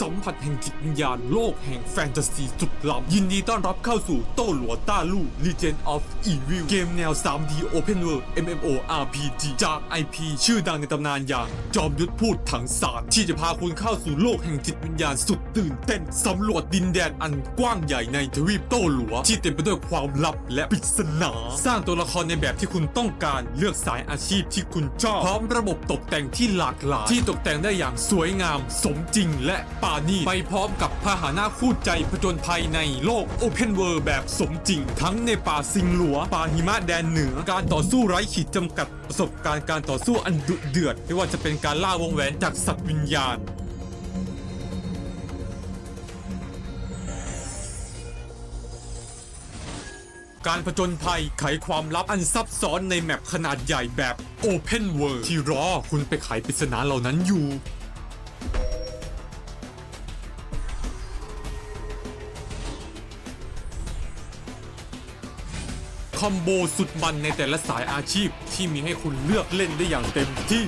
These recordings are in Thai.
สัมผัสแห่งจิตวิญญาณโลกแห่งแฟนตาซีสุดล้ำยินดีต้อนรับเข้าสู่โต้หลัวต้าลู่ Legend of Evil เกมแนว 3D Open World MMO RPG จาก IP ชื่อดังในตำนานอย่าง จอมยุทธพูดถังสารที่จะพาคุณเข้าสู่โลกแห่งจิตวิญญาณสุดตื่นเต้นสำรวจดินแดนอันกว้างใหญ่ในทวีปโต้หลัว ที่เต็มไปด้วยความลับและปริศนา สร้างตัวละครในแบบที่คุณต้องการเลือกสายอาชีพที่คุณชอบพร้อมระบบตกแต่งที่หลากหลายที่ตกแต่งได้อย่างสวยงาม สมจริงและปานีไปพร้อมกับพาหนะคู่ใจผจญภัยในโลก Open World แบบสมจริง ทั้งในป่าสิงหลัว ป่าหิมะแดนเหนือ การต่อสู้ไร้ขีดจำกัด ประสบการณ์การต่อสู้อันดุเดือด ไม่ว่าจะเป็นการล่าวงแหวนจากสัตว์วิญญาณการผจญภัยไขความลับอันซับซ้อนในแมปขนาดใหญ่แบบ Open World ที่รอคุณไปไขปริศนาเหล่านั้นอยู่ คอมโบสุดมันในแต่ละสายอาชีพที่มีให้คุณเลือกเล่นได้อย่างเต็มที่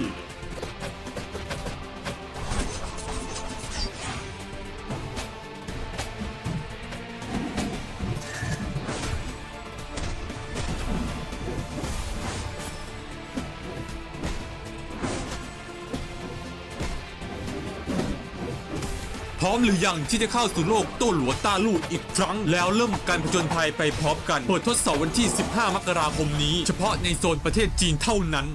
พร้อมหรือยังที่จะเข้าสู่โลกโต้หลัวต้าลู่อีกครั้ง แล้วเริ่มการผจญภัยไปพร้อมกันเปิดทดสอบวันที่ 15 มกราคมนี้ เฉพาะในโซนประเทศจีนเท่านั้น